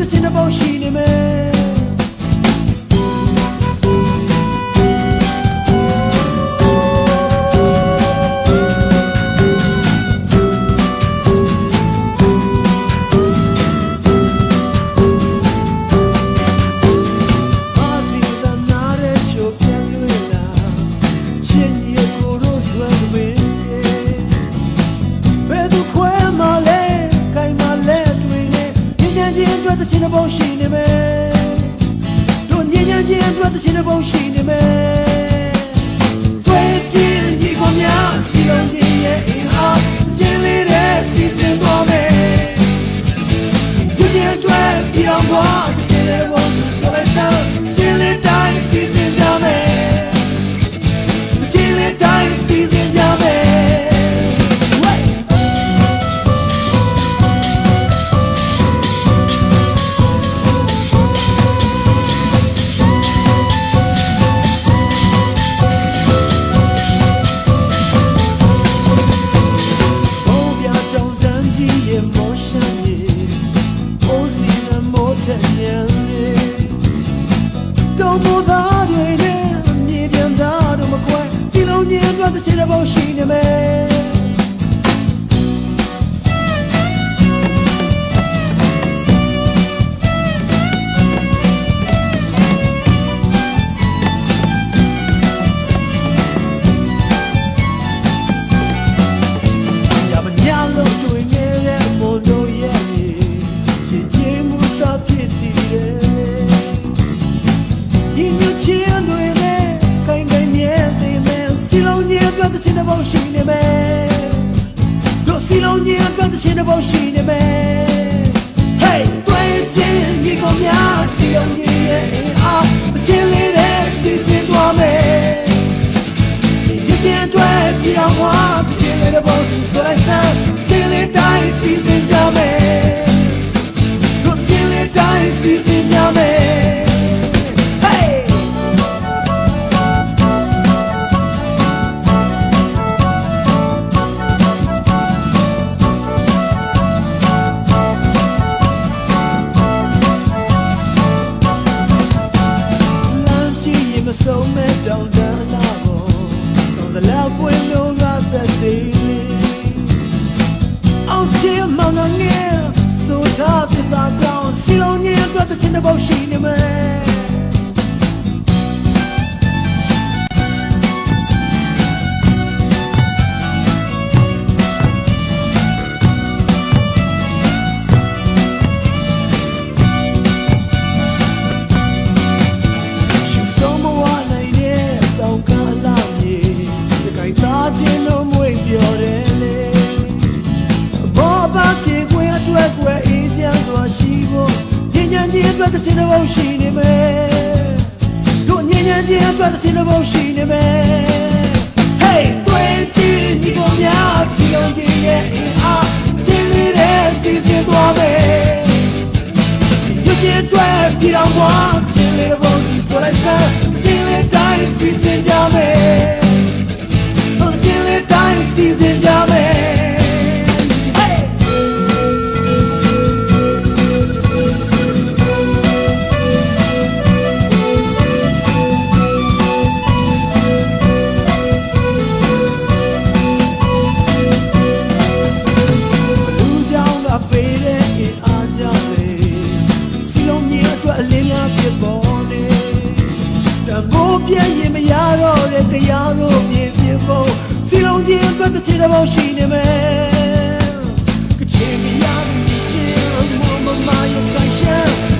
သချင်းတစ်ပုဒ်ရှိနေမယ် အတွက်တခြင်းတစ်ပုံရှိနေမယ်တို့ညဉ့်ညဉ့်ချင်းအတွက်တခြင်းတစ်ပုံရှိနေမယ်တွေ့ချင်းဒီကောင်များစီလုံးကြီးရဲ့အင်အားကျင်းလေးတဲ့စီစဉ်ပေါ်မယ်ဒီနေ့အတွက်ပြောင်းပေါ်တခြင်းတစ်ပုံဆိုလိုက်စမ်းကျင်းလေးတိုင်းစီစဉ်ကြမယ်ကျင်းလေးတိုင်း လုံးကြီးအတွက်တစ်ချစ်တဲ့ဘုံရှိနေမယ် တွက်တစ်ချင်တစ်ပုံရှိနေမယ်တို့စီလုံးကြီးအတွက်တစ်ချင်တစ်ပုံရှိနေမယ် Hey တွေ့ချင်းဒီကောင်များစီလုံးကြီးရဲ့အင်အားအချင်းလေးတဲ့စီစဉ်သွားမယ်ရခြင်းအတွက်ပြည်တော်မှာပြည်လေတဲ့ဘောသူဆိုလိုက်စမ်း အတွက်တစ်ချင်တစ်ပုတ်ရှိနေမယ် ခြင်းအတွက်သတိလို့ဖို့ရှိနေမယ် Hey သွေးကြည့်ညီကောင်များစီလုံးကြီးရဲ့အင်အားစင်လေးတဲ့စီစဉ်သွားမယ်လူချင်းအတွက်ပြည်တော်ဘွားစင်လေးတဲ့ဘုံကြီးဆိုလိုက်စမ်းစင်လေးတိုင်းစီစဉ်ကြမယ်ဘုံစင်လေးတိုင်းစီစဉ်ကြမယ် တရားတို့မြင်ဖြစ်ဖို့စီလုံးကြီးအတွက်တစ်ချင်တစ်ပုံရှိနေမယ်ကချင်မရဘူးချင်မမမရဲ့ခိုင်ရှမ်း